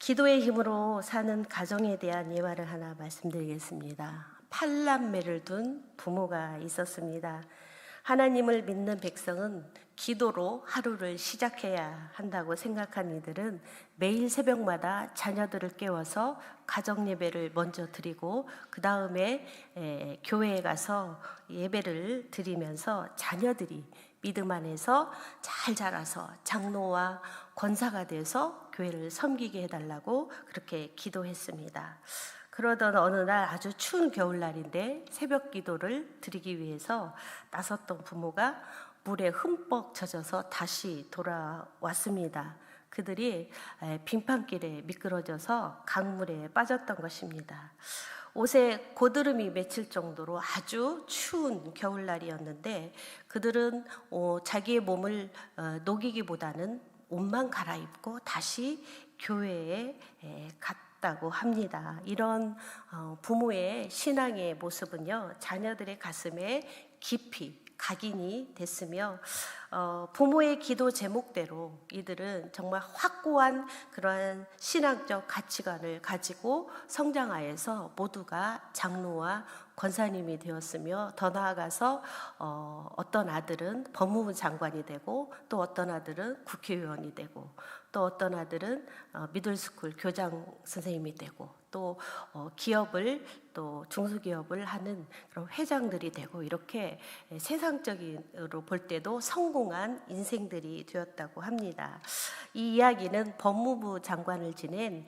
기도의 힘으로 사는 가정에 대한 예화를 하나 말씀드리겠습니다. 팔남매를 둔 부모가 있었습니다. 하나님을 믿는 백성은 기도로 하루를 시작해야 한다고 생각한 이들은 매일 새벽마다 자녀들을 깨워서 가정 예배를 먼저 드리고 그 다음에 교회에 가서 예배를 드리면서 자녀들이 믿음 안에서 잘 자라서 장로와 권사가 돼서 교회를 섬기게 해달라고 그렇게 기도했습니다. 그러던 어느 날 아주 추운 겨울날인데 새벽 기도를 드리기 위해서 나섰던 부모가 물에 흠뻑 젖어서 다시 돌아왔습니다. 그들이 빙판길에 미끄러져서 강물에 빠졌던 것입니다. 옷에 고드름이 맺힐 정도로 아주 추운 겨울날이었는데 그들은 어, 자기의 몸을 어, 녹이기보다는 옷만 갈아입고 다시 교회에 갔다고 합니다. 이런 어, 부모의 신앙의 모습은요, 자녀들의 가슴에 깊이 각인이 됐으며 어, 부모의 기도 제목대로 이들은 정말 확고한 그러한 신앙적 가치관을 가지고 성장하여서 모두가 장로와 권사님이 되었으며 더 나아가서 어, 어떤 아들은 법무부 장관이 되고 또 어떤 아들은 국회의원이 되고 또 어떤 아들은 어, 미들스쿨 교장 선생님이 되고 또 어, 기업을 또 중소기업을 하는 그런 회장들이 되고 이렇게 세상적으로 볼 때도 성공한 인생들이 되었다고 합니다. 이 이야기는 법무부 장관을 지낸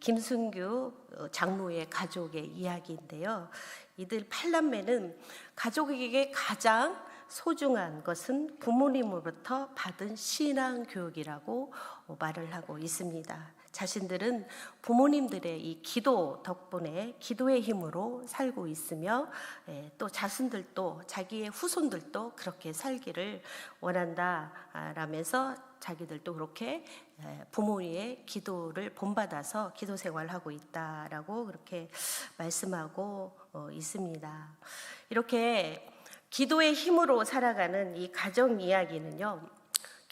김순규 어, 장로의 가족의 이야기인데요. 이들 팔남매는 가족에게 가장 소중한 것은 부모님으로부터 받은 신앙 교육이라고 말을 하고 있습니다. 자신들은 부모님들의 이 기도 덕분에 기도의 힘으로 살고 있으며 예, 또 자신들도 자기의 후손들도 그렇게 살기를 원한다라면서 자기들도 그렇게 예, 부모의 기도를 본받아서 기도 생활을 하고 있다라고 그렇게 말씀하고 어, 있습니다. 이렇게 기도의 힘으로 살아가는 이 가정 이야기는요.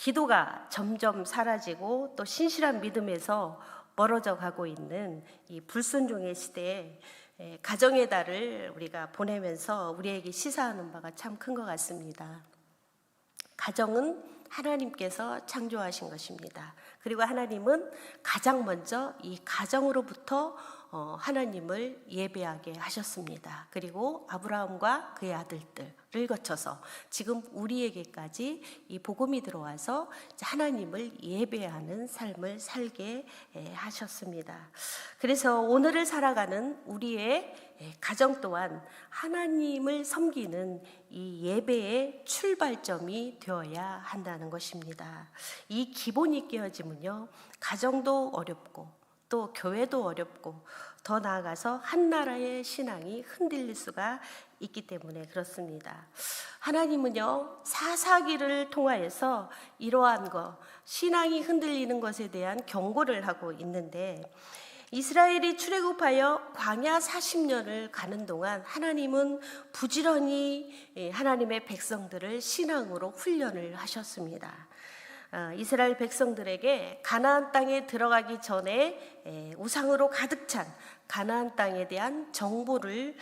기도가 점점 사라지고 또 신실한 믿음에서 멀어져 가고 있는 이 불순종의 시대에 가정의 달을 우리가 보내면서 우리에게 시사하는 바가 참 큰 것 같습니다. 가정은 하나님께서 창조하신 것입니다. 그리고 하나님은 가장 먼저 이 가정으로부터 어, 하나님을 예배하게 하셨습니다. 그리고 아브라함과 그의 아들들을 거쳐서 지금 우리에게까지 이 복음이 들어와서 하나님을 예배하는 삶을 살게 하셨습니다. 그래서 오늘을 살아가는 우리의 가정 또한 하나님을 섬기는 이 예배의 출발점이 되어야 한다는 것입니다. 이 기본이 깨어지면요, 가정도 어렵고 또 교회도 어렵고 더 나아가서 한 나라의 신앙이 흔들릴 수가 있기 때문에 그렇습니다. 하나님은요, 사사기를 통하여서 이러한 것, 신앙이 흔들리는 것에 대한 경고를 하고 있는데, 이스라엘이 출애굽하여 광야 40년을 가는 동안 하나님은 부지런히 예, 하나님의 백성들을 신앙으로 훈련을 하셨습니다. 어, 이스라엘 백성들에게 가나안 땅에 들어가기 전에 우상으로 가득 찬 가나안 땅에 대한 정보를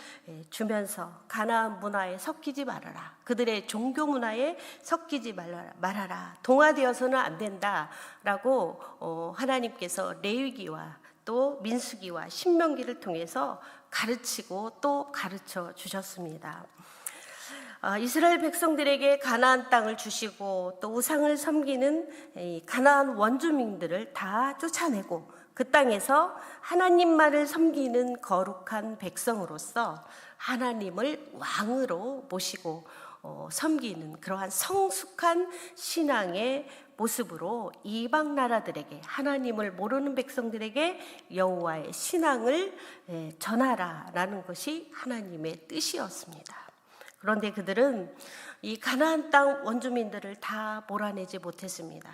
주면서 가나안 문화에 섞이지 말아라. 그들의 종교 문화에 섞이지 말아라. 말아라. 동화되어서는 안 된다라고 어, 하나님께서 레위기와 또 민수기와 신명기를 통해서 가르치고 또 가르쳐 주셨습니다. 아, 이스라엘 백성들에게 가나안 땅을 주시고 또 우상을 섬기는 가나안 원주민들을 다 쫓아내고 그 땅에서 하나님만을 섬기는 거룩한 백성으로서 하나님을 왕으로 모시고 어, 섬기는 그러한 성숙한 신앙의 모습으로 이방 나라들에게 하나님을 모르는 백성들에게 여호와의 신앙을 전하라라는 것이 하나님의 뜻이었습니다. 그런데 그들은 이 가나안 땅 원주민들을 다 몰아내지 못했습니다.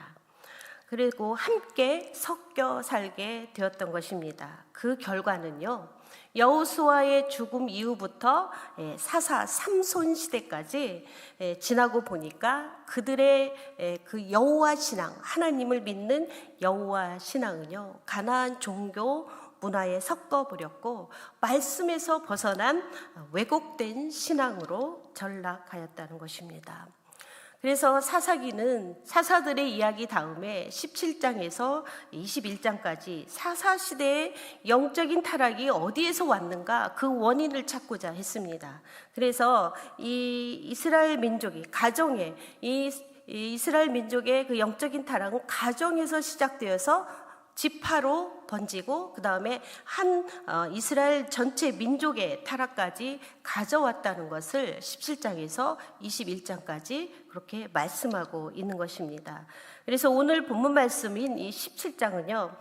그리고 함께 섞여 살게 되었던 것입니다. 그 결과는요. 여호수아의 죽음 이후부터 예, 사사 삼손 시대까지 예, 지나고 보니까 그들의 예, 그 여호와 신앙, 하나님을 믿는 여호와 신앙은요. 가나안 종교 문화에 섞어버렸고 말씀에서 벗어난 왜곡된 신앙으로 전락하였다는 것입니다. 그래서 사사기는 사사들의 이야기 다음에 17장에서 21장까지 사사 시대의 영적인 타락이 어디에서 왔는가 그 원인을 찾고자 했습니다. 그래서 이 이스라엘 민족이 가정에 이 이스라엘 민족의 그 영적인 타락은 가정에서 시작되어서 지파로 번지고 그 다음에 한 어, 이스라엘 전체 민족의 타락까지 가져왔다는 것을 17장에서 21장까지 그렇게 말씀하고 있는 것입니다. 그래서 오늘 본문 말씀인 이 17장은요.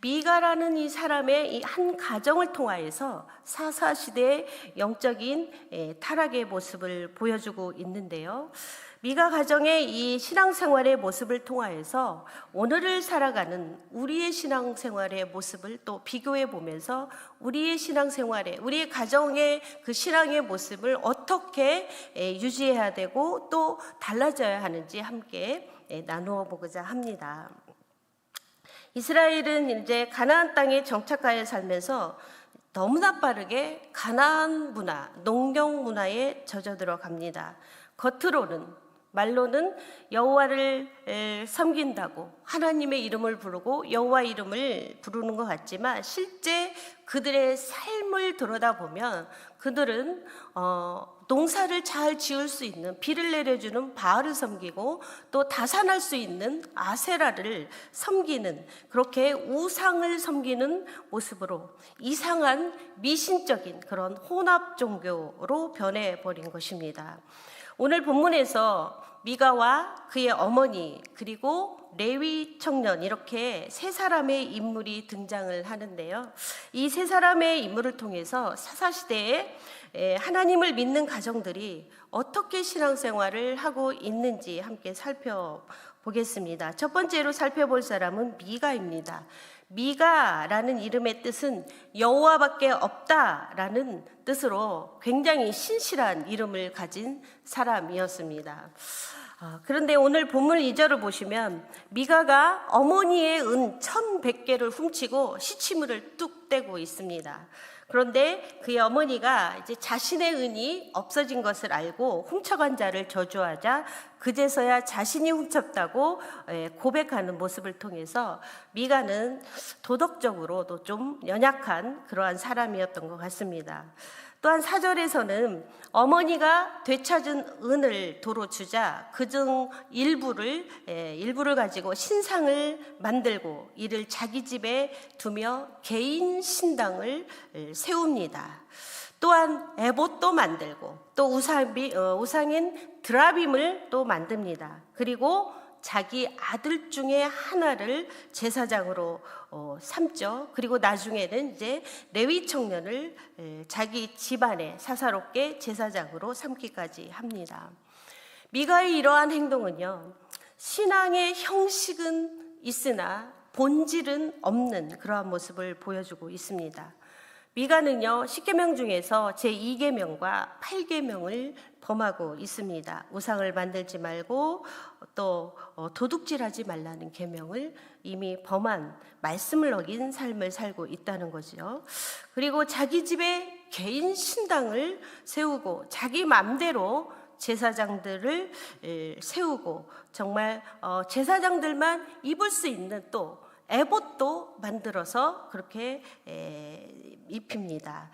미가라는 이 사람의 이 한 가정을 통하여서 사사 시대의 영적인 예, 타락의 모습을 보여주고 있는데요. 미가 가정의 이 신앙생활의 모습을 통하여서 오늘을 살아가는 우리의 신앙생활의 모습을 또 비교해 보면서 우리의 신앙생활에 우리의 가정의 그 신앙의 모습을 어떻게 예, 유지해야 되고 또 달라져야 하는지 함께 예, 나누어 보고자 합니다. 이스라엘은 이제 가나안 땅에 정착하여 살면서 너무나 빠르게 가나안 문화, 농경 문화에 젖어 들어 갑니다. 겉으로는 말로는 여호와를 섬긴다고 하나님의 이름을 부르고 여호와 이름을 부르는 것 같지만 실제 그들의 삶을 들여다보면 그들은 어, 농사를 잘 지을 수 있는 비를 내려주는 바알을 섬기고 또 다산할 수 있는 아세라를 섬기는 그렇게 우상을 섬기는 모습으로 이상한 미신적인 그런 혼합 종교로 변해 버린 것입니다. 오늘 본문에서 미가와 그의 어머니 그리고 레위 청년 이렇게 세 사람의 인물이 등장을 하는데요. 이 세 사람의 인물을 통해서 사사 시대에 하나님을 믿는 가정들이 어떻게 신앙생활을 하고 있는지 함께 살펴보겠습니다. 첫 번째로 살펴볼 사람은 미가입니다. 미가라는 이름의 뜻은 여호와밖에 없다라는 뜻으로 굉장히 신실한 이름을 가진 사람이었습니다. 아, 그런데 오늘 본문 2절을 보시면 미가가 어머니의 은 1100개를 훔치고 시치물을 뚝 떼고 있습니다. 그런데 그의 어머니가 이제 자신의 은이 없어진 것을 알고 훔쳐간 자를 저주하자 그제서야 자신이 훔쳤다고 예, 고백하는 모습을 통해서 미가는 도덕적으로도 좀 연약한 그러한 사람이었던 것 같습니다. 또한 사절에서는 어머니가 되찾은 은을 도로 주자 그 중 일부를 예, 일부를 가지고 신상을 만들고 이를 자기 집에 두며 개인 신당을 세웁니다. 또한 에봇도 만들고 또 우상비, 어, 우상인 드라빔을 또 만듭니다. 그리고 자기 아들 중에 하나를 제사장으로 어, 삼죠. 그리고 나중에는 이제 레위 청년을 에, 자기 집안에 사사롭게 제사장으로 삼기까지 합니다. 미가의 이러한 행동은요, 신앙의 형식은 있으나 본질은 없는 그러한 모습을 보여주고 있습니다. 미가는요, 10계명 중에서 제2계명과 8계명을 범하고 있습니다. 우상을 만들지 말고 또 어, 도둑질하지 말라는 계명을 이미 범한 말씀을 어긴 삶을 살고 있다는 거죠. 그리고 자기 집에 개인 신당을 세우고 자기 맘대로 제사장들을 세우고 정말 어, 제사장들만 입을 수 있는 또 에봇도 만들어서 그렇게 입힙니다.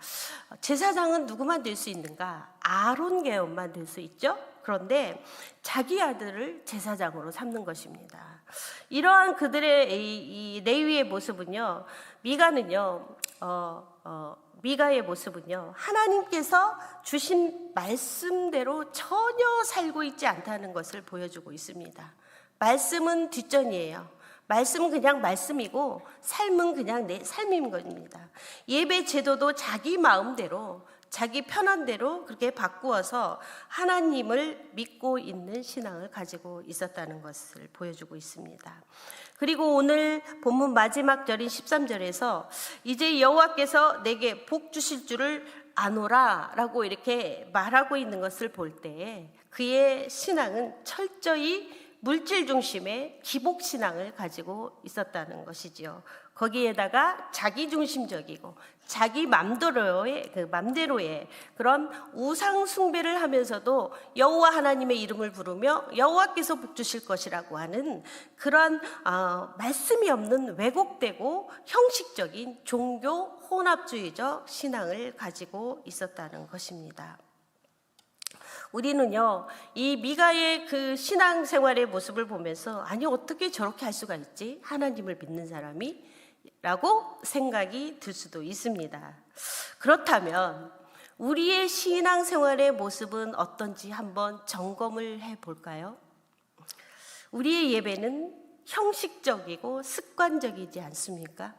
제사장은 누구만 될 수 있는가? 아론 계열만 될 수 있죠. 그런데 자기 아들을 제사장으로 삼는 것입니다. 이러한 그들의 이, 이 레위의 모습은요, 미가는요, 어, 어, 미가의 모습은요, 하나님께서 주신 말씀대로 전혀 살고 있지 않다는 것을 보여주고 있습니다. 말씀은 뒷전이에요. 말씀은 그냥 말씀이고 삶은 그냥 내 삶인 겁니다. 예배 제도도 자기 마음대로 자기 편한 대로 그렇게 바꾸어서 하나님을 믿고 있는 신앙을 가지고 있었다는 것을 보여주고 있습니다. 그리고 오늘 본문 마지막 절인 13절에서 이제 여호와께서 내게 복 주실 줄을 아노라라고 이렇게 말하고 있는 것을 볼 때 그의 신앙은 철저히 물질 중심의 기복 신앙을 가지고 있었다는 것이지요. 거기에다가 자기 중심적이고 자기 맘대로의 그 맘대로의 그런 우상 숭배를 하면서도 여호와 하나님의 이름을 부르며 여호와께서 복 주실 것이라고 하는 그런 어, 말씀이 없는 왜곡되고 형식적인 종교 혼합주의적 신앙을 가지고 있었다는 것입니다. 우리는요, 이 미가의 그 신앙생활의 모습을 보면서, 아니, 어떻게 저렇게 할 수가 있지? 하나님을 믿는 사람이? 라고 생각이 들 수도 있습니다. 그렇다면, 우리의 신앙생활의 모습은 어떤지 한번 점검을 해 볼까요? 우리의 예배는 형식적이고 습관적이지 않습니까?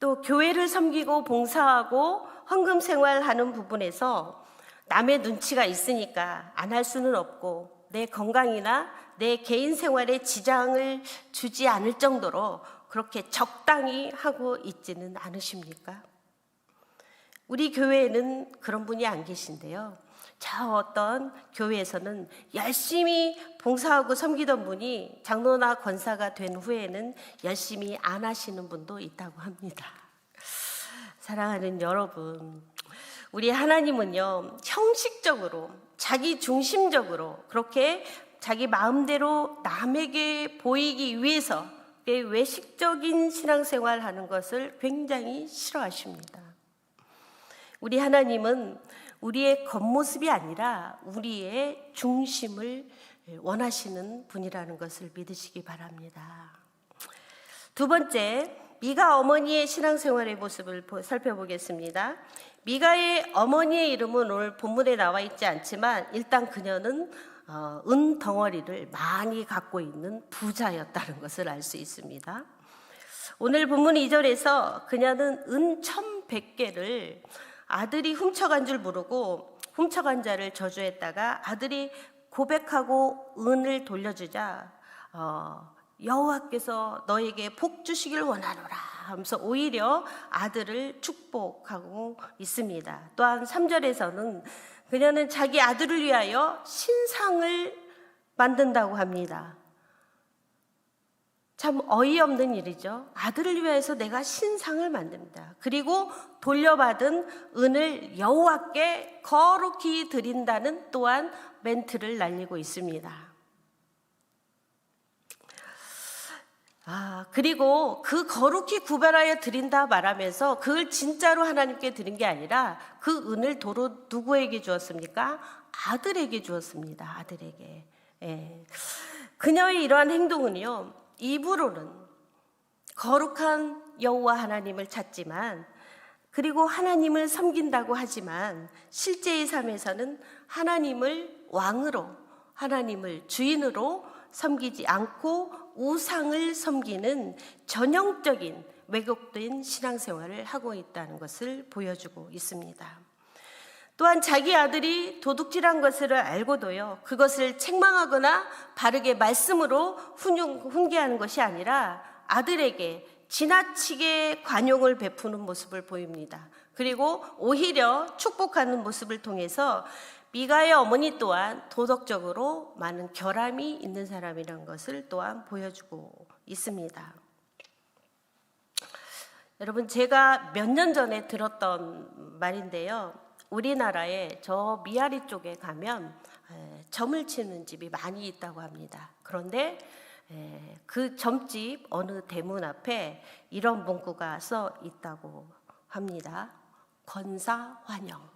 또 교회를 섬기고 봉사하고 헌금 생활하는 부분에서 남의 눈치가 있으니까 안 할 수는 없고 내 건강이나 내 개인 생활에 지장을 주지 않을 정도로 그렇게 적당히 하고 있지는 않으십니까? 우리 교회에는 그런 분이 안 계신데요. 저 어떤 교회에서는 열심히 봉사하고 섬기던 분이 장로나 권사가 된 후에는 열심히 안 하시는 분도 있다고 합니다. 사랑하는 여러분, 우리 하나님은요, 형식적으로, 자기 중심적으로, 그렇게 자기 마음대로 남에게 보이기 위해서 외식적인 신앙생활 하는 것을 굉장히 싫어하십니다. 우리 하나님은 우리의 겉모습이 아니라 우리의 중심을 원하시는 분이라는 것을 믿으시기 바랍니다. 두 번째, 미가 어머니의 신앙생활의 모습을 살펴보겠습니다. 미가의 어머니의 이름은 오늘 본문에 나와 있지 않지만 일단 그녀는 어, 은 덩어리를 많이 갖고 있는 부자였다는 것을 알 수 있습니다. 오늘 본문 2절에서 그녀는 은 1100개를 아들이 훔쳐간 줄 모르고 훔쳐간 자를 저주했다가 아들이 고백하고 은을 돌려주자 어, 여호와께서 너에게 복 주시길 원하노라 하면서 오히려 아들을 축복하고 있습니다. 또한 3절에서는 그녀는 자기 아들을 위하여 신상을 만든다고 합니다. 참 어이없는 일이죠. 아들을 위해서 내가 신상을 만듭니다. 그리고 돌려받은 은을 여호와께 거룩히 드린다는 또한 멘트를 날리고 있습니다. 아, 그리고 그 거룩히 구별하여 드린다 말하면서 그걸 진짜로 하나님께 드린 게 아니라 그 은을 도로 누구에게 주었습니까? 아들에게 주었습니다. 아들에게. 예. 그녀의 이러한 행동은요, 입으로는 거룩한 여호와 하나님을 찾지만 그리고 하나님을 섬긴다고 하지만 실제의 삶에서는 하나님을 왕으로 하나님을 주인으로 섬기지 않고 우상을 섬기는 전형적인 왜곡된 신앙생활을 하고 있다는 것을 보여주고 있습니다. 또한 자기 아들이 도둑질한 것을 알고도요, 그것을 책망하거나 바르게 말씀으로 훈계하는 것이 아니라 아들에게 지나치게 관용을 베푸는 모습을 보입니다. 그리고 오히려 축복하는 모습을 통해서 미가의 어머니 또한 도덕적으로 많은 결함이 있는 사람이라는 것을 또한 보여주고 있습니다. 여러분, 제가 몇 년 전에 들었던 말인데요. 우리나라에 저 미아리 쪽에 가면 점을 치는 집이 많이 있다고 합니다. 그런데 그 점집 어느 대문 앞에 이런 문구가 써 있다고 합니다. 건사 환영.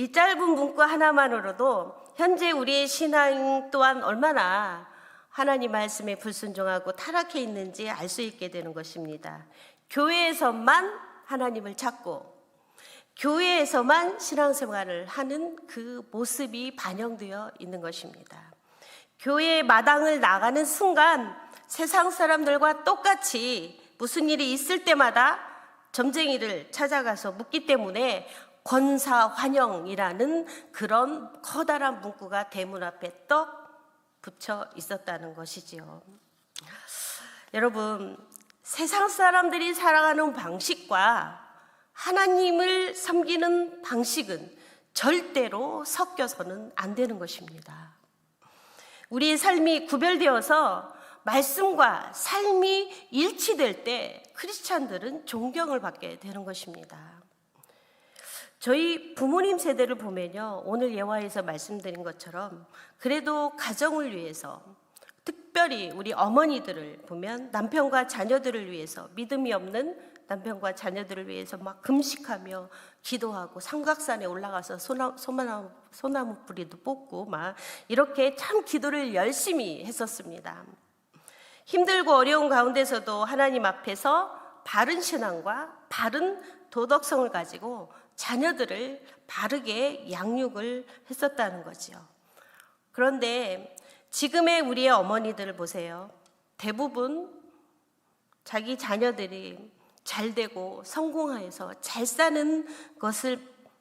이 짧은 문구 하나만으로도 현재 우리의 신앙 또한 얼마나 하나님 말씀에 불순종하고 타락해 있는지 알 수 있게 되는 것입니다. 교회에서만 하나님을 찾고 교회에서만 신앙생활을 하는 그 모습이 반영되어 있는 것입니다. 교회 마당을 나가는 순간 세상 사람들과 똑같이 무슨 일이 있을 때마다 점쟁이를 찾아가서 묻기 때문에 권사 환영이라는 그런 커다란 문구가 대문 앞에 떡 붙여 있었다는 것이지요. 여러분, 세상 사람들이 살아가는 방식과 하나님을 섬기는 방식은 절대로 섞여서는 안 되는 것입니다. 우리의 삶이 구별되어서 말씀과 삶이 일치될 때 크리스찬들은 존경을 받게 되는 것입니다. 저희 부모님 세대를 보면요. 오늘 예화에서 말씀드린 것처럼 그래도 가정을 위해서 특별히 우리 어머니들을 보면 남편과 자녀들을 위해서 믿음이 없는 남편과 자녀들을 위해서 막 금식하며 기도하고 삼각산에 올라가서 소나, 소나무, 소나무 뿌리도 뽑고 막 이렇게 참 기도를 열심히 했었습니다. 힘들고 어려운 가운데서도 하나님 앞에서 바른 신앙과 바른 도덕성을 가지고 자녀들을 바르게 양육을 했었다는 거지요. 그런데 지금의 우리의 어머니들을 보세요. 대부분 자기 자녀들이 잘 되고 성공하여서 잘 사는 것을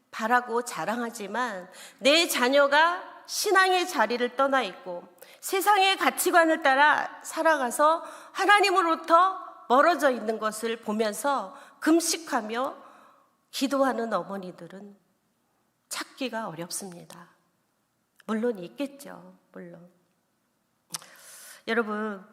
바라고 자랑하지만 내 자녀가 신앙의 자리를 떠나 있고 세상의 가치관을 따라 살아가서 하나님으로부터 멀어져 있는 것을 보면서 금식하며 기도하는 어머니들은 찾기가 어렵습니다. 물론 있겠죠. 물론. 여러분,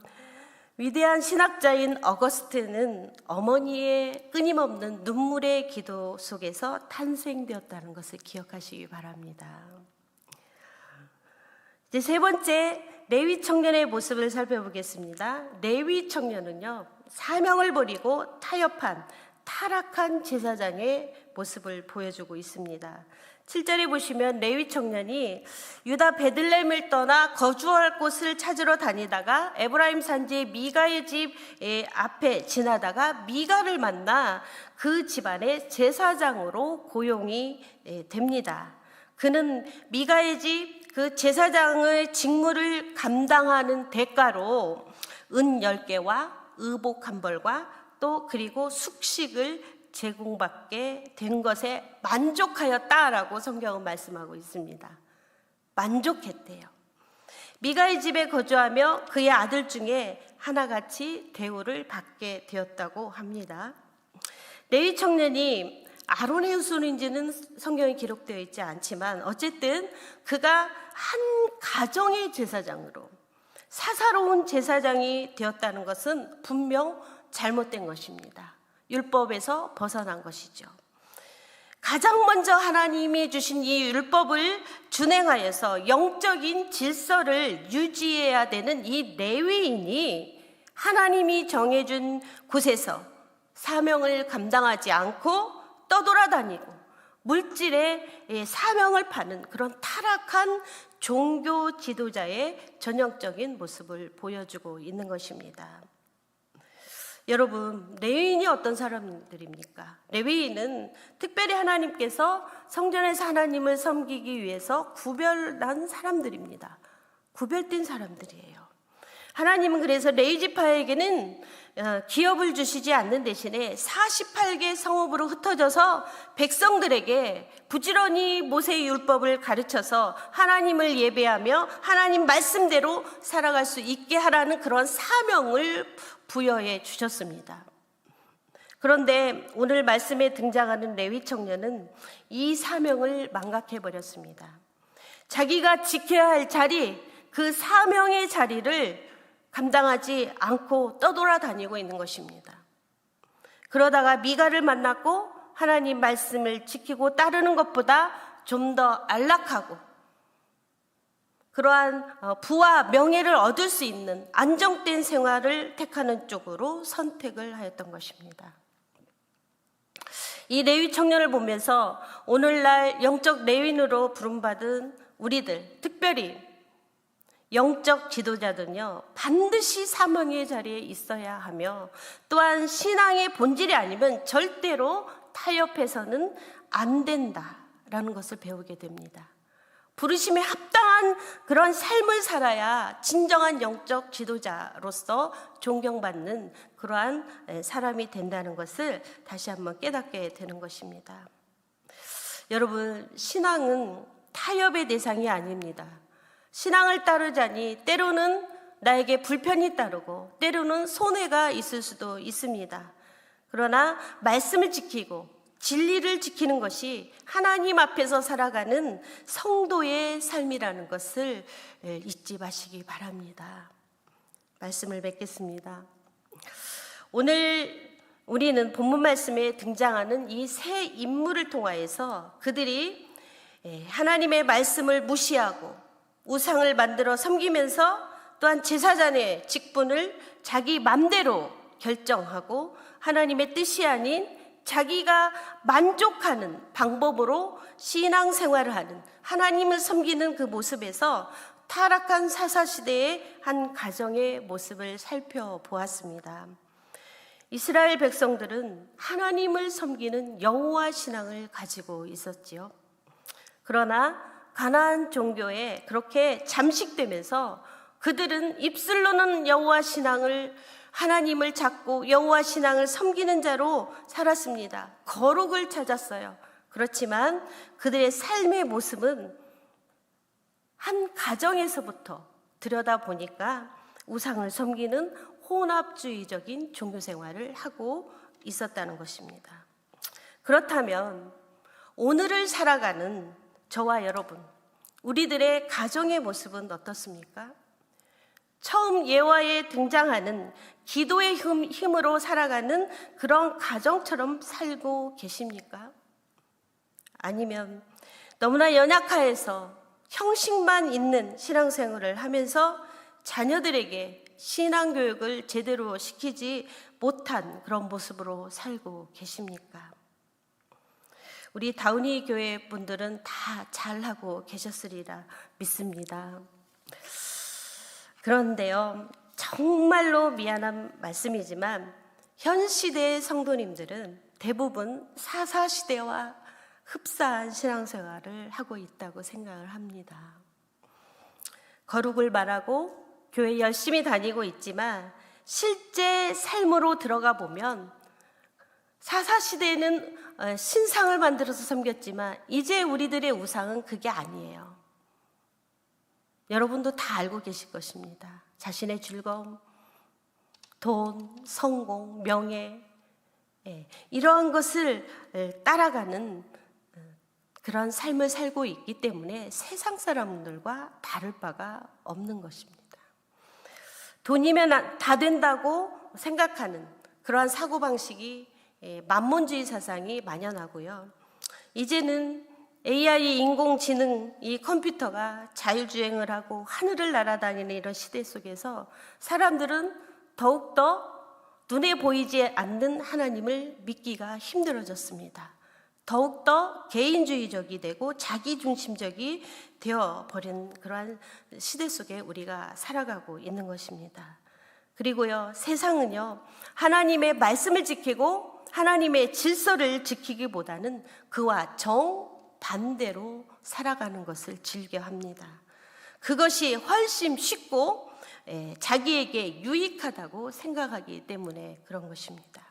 위대한 신학자인 어거스트는 어머니의 끊임없는 눈물의 기도 속에서 탄생되었다는 것을 기억하시기 바랍니다. 이제 세 번째 레위 청년의 모습을 살펴보겠습니다. 레위 청년은요 사명을 버리고 타협한 타락한 제사장의 모습을 보여주고 있습니다. 7절에 보시면 레위 청년이 유다 베들레헴을 떠나 거주할 곳을 찾으러 다니다가 에브라임 산지 미가의 집 앞에 지나다가 미가를 만나 그 집안의 제사장으로 고용이 됩니다. 그는 미가의 집 그 제사장의 직무를 감당하는 대가로 은 10개와 의복 한 벌과 또 그리고 숙식을 제공받게 된 것에 만족하였다라고 성경은 말씀하고 있습니다. 만족했대요. 미가의 집에 거주하며 그의 아들 중에 하나같이 대우를 받게 되었다고 합니다. 레위 청년이 아론의 후손인지는 성경에 기록되어 있지 않지만 어쨌든 그가 한 가정의 제사장으로 사사로운 제사장이 되었다는 것은 분명 잘못된 것입니다. 율법에서 벗어난 것이죠. 가장 먼저 하나님이 주신 이 율법을 준행하여서 영적인 질서를 유지해야 되는 이 레위인이 하나님이 정해준 곳에서 사명을 감당하지 않고 떠돌아다니고 물질의 사명을 파는 그런 타락한 종교 지도자의 전형적인 모습을 보여주고 있는 것입니다. 여러분, 레위인이 어떤 사람들입니까? 레위인은 특별히 하나님께서 성전에서 하나님을 섬기기 위해서 구별한 사람들입니다. 구별된 사람들이에요. 하나님은 그래서 레이지파에게는 어, 기업을 주시지 않는 대신에 48개 성읍으로 흩어져서 백성들에게 부지런히 모세의 율법을 가르쳐서 하나님을 예배하며 하나님 말씀대로 살아갈 수 있게 하라는 그런 사명을 부여해 주셨습니다. 그런데 오늘 말씀에 등장하는 레위 청년은 이 사명을 망각해 버렸습니다. 자기가 지켜야 할 자리, 그 사명의 자리를 감당하지 않고 떠돌아다니고 있는 것입니다. 그러다가 미가를 만났고 하나님 말씀을 지키고 따르는 것보다 좀 더 안락하고 그러한 어, 부와 명예를 얻을 수 있는 안정된 생활을 택하는 쪽으로 선택을 하였던 것입니다. 이 레위 청년을 보면서 오늘날 영적 레윈으로 부름받은 우리들, 특별히 영적 지도자들은요, 반드시 사명의 자리에 있어야 하며, 또한 신앙의 본질이 아니면 절대로 타협해서는 안 된다라는 것을 배우게 됩니다. 부르심에 합당한 그런 삶을 살아야 진정한 영적 지도자로서 존경받는 그러한 사람이 된다는 것을 다시 한번 깨닫게 되는 것입니다. 여러분, 신앙은 타협의 대상이 아닙니다. 신앙을 따르자니 때로는 나에게 불편이 따르고 때로는 손해가 있을 수도 있습니다. 그러나 말씀을 지키고 진리를 지키는 것이 하나님 앞에서 살아가는 성도의 삶이라는 것을 예, 잊지 마시기 바랍니다. 말씀을 맺겠습니다. 오늘 우리는 본문 말씀에 등장하는 이 세 인물을 통하여서 그들이 예, 하나님의 말씀을 무시하고 우상을 만들어 섬기면서 또한 제사장의 직분을 자기 맘대로 결정하고 하나님의 뜻이 아닌 자기가 만족하는 방법으로 신앙 생활을 하는 하나님을 섬기는 그 모습에서 타락한 사사시대의 한 가정의 모습을 살펴보았습니다. 이스라엘 백성들은 하나님을 섬기는 여호와 신앙을 가지고 있었지요. 그러나 가나안 종교에 그렇게 잠식되면서 그들은 입술로는 여호와 신앙을 하나님을 찾고 여호와 신앙을 섬기는 자로 살았습니다. 거룩을 찾았어요. 그렇지만 그들의 삶의 모습은 한 가정에서부터 들여다 보니까 우상을 섬기는 혼합주의적인 종교 생활을 하고 있었다는 것입니다. 그렇다면 오늘을 살아가는 저와 여러분, 우리들의 가정의 모습은 어떻습니까? 처음 예화에 등장하는 기도의 힘, 힘으로 살아가는 그런 가정처럼 살고 계십니까? 아니면 너무나 연약하여서 형식만 있는 신앙생활을 하면서 자녀들에게 신앙교육을 제대로 시키지 못한 그런 모습으로 살고 계십니까? 우리 다운이 교회 분들은 다 잘하고 계셨으리라 믿습니다. 그런데요, 정말로 미안한 말씀이지만 현 시대의 성도님들은 대부분 사사 시대와 흡사한 신앙생활을 하고 있다고 생각을 합니다. 거룩을 말하고 교회 열심히 다니고 있지만 실제 삶으로 들어가 보면 사사 시대에는 어, 신상을 만들어서 섬겼지만 이제 우리들의 우상은 그게 아니에요. 여러분도 다 알고 계실 것입니다. 자신의 즐거움, 돈, 성공, 명예, 예, 이러한 것을 따라가는 어, 그런 삶을 살고 있기 때문에 세상 사람들과 다를 바가 없는 것입니다. 돈이면 다 된다고 생각하는 그러한 사고방식이 예, 만몬주의 사상이 만연하고요. 이제는 AI 인공지능 이 컴퓨터가 자율주행을 하고 하늘을 날아다니는 이런 시대 속에서 사람들은 더욱더 눈에 보이지 않는 하나님을 믿기가 힘들어졌습니다. 더욱더 개인주의적이 되고 자기중심적이 되어버린 그러한 시대 속에 우리가 살아가고 있는 것입니다. 그리고요, 세상은요, 하나님의 말씀을 지키고 하나님의 질서를 지키기보다는 그와 정 반대로 살아가는 것을 즐겨 합니다. 그것이 훨씬 쉽고 예, 자기에게 유익하다고 생각하기 때문에 그런 것입니다.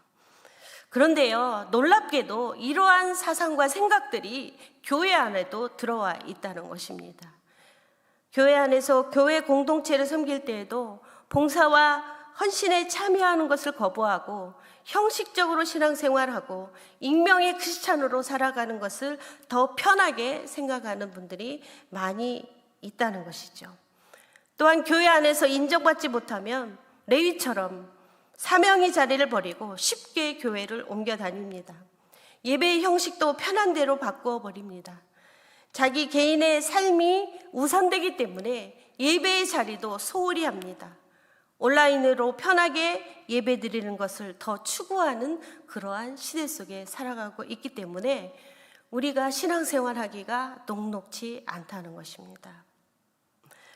그런데요, 놀랍게도 이러한 사상과 생각들이 교회 안에도 들어와 있다는 것입니다. 교회 안에서 교회 공동체를 섬길 때에도 봉사와 헌신에 참여하는 것을 거부하고 형식적으로 신앙생활하고 익명의 크리스찬으로 살아가는 것을 더 편하게 생각하는 분들이 많이 있다는 것이죠. 또한 교회 안에서 인정받지 못하면 레위처럼 사명의 자리를 버리고 쉽게 교회를 옮겨 다닙니다. 예배의 형식도 편한 대로 바꾸어 버립니다. 자기 개인의 삶이 우선되기 때문에 예배의 자리도 소홀히 합니다. 온라인으로 편하게 예배 드리는 것을 더 추구하는 그러한 시대 속에 살아가고 있기 때문에 우리가 신앙생활 하기가 녹록치 않다는 것입니다.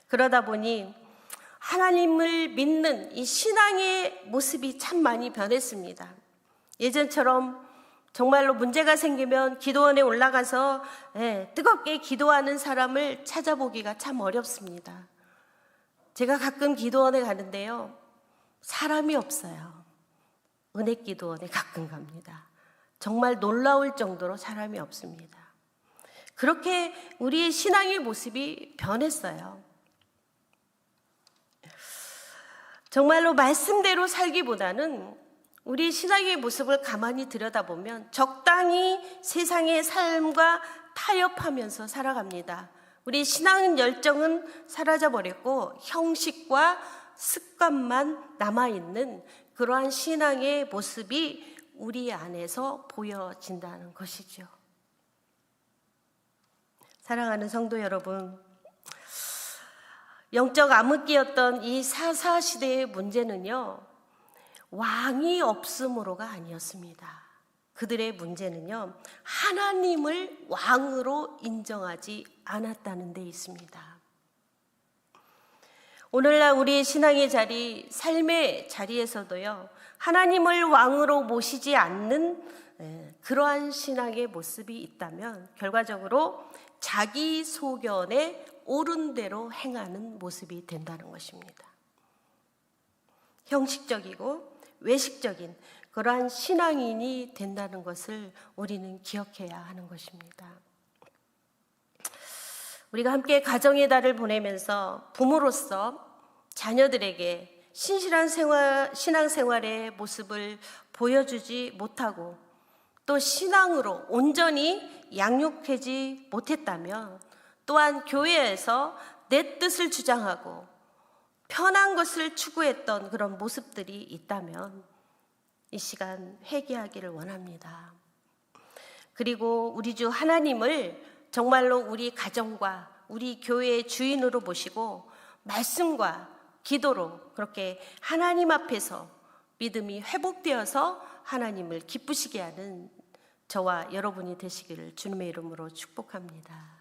그러다 보니 하나님을 믿는 이 신앙의 모습이 참 많이 변했습니다. 예전처럼 정말로 문제가 생기면 기도원에 올라가서 예, 뜨겁게 기도하는 사람을 찾아보기가 참 어렵습니다. 제가 가끔 기도원에 가는데요. 사람이 없어요. 은혜 기도원에 가끔 갑니다. 정말 놀라울 정도로 사람이 없습니다. 그렇게 우리의 신앙의 모습이 변했어요. 정말로 말씀대로 살기보다는 우리 신앙의 모습을 가만히 들여다보면 적당히 세상의 삶과 타협하면서 살아갑니다. 우리 신앙 열정은 사라져 버렸고 형식과 습관만 남아 있는 그러한 신앙의 모습이 우리 안에서 보여진다는 것이죠. 사랑하는 성도 여러분, 영적 암흑기였던 이 사사 시대의 문제는요, 왕이 없음으로가 아니었습니다. 그들의 문제는요, 하나님을 왕으로 인정하지 않았다는 데 있습니다. 오늘날 우리 신앙의 자리, 삶의 자리에서도요, 하나님을 왕으로 모시지 않는 예, 그러한 신앙의 모습이 있다면 결과적으로 자기 소견에 옳은 대로 행하는 모습이 된다는 것입니다. 형식적이고 외식적인 그러한 신앙인이 된다는 것을 우리는 기억해야 하는 것입니다. 우리가 함께 가정의 달을 보내면서 부모로서 자녀들에게 신실한 생활, 신앙생활의 모습을 보여주지 못하고 또 신앙으로 온전히 양육하지 못했다면 또한 교회에서 내 뜻을 주장하고 편한 것을 추구했던 그런 모습들이 있다면 이 시간 회개하기를 원합니다. 그리고 우리 주 하나님을 정말로 우리 가정과 우리 교회의 주인으로 모시고 말씀과 기도로 그렇게 하나님 앞에서 믿음이 회복되어서 하나님을 기쁘시게 하는 저와 여러분이 되시기를 주님의 이름으로 축복합니다.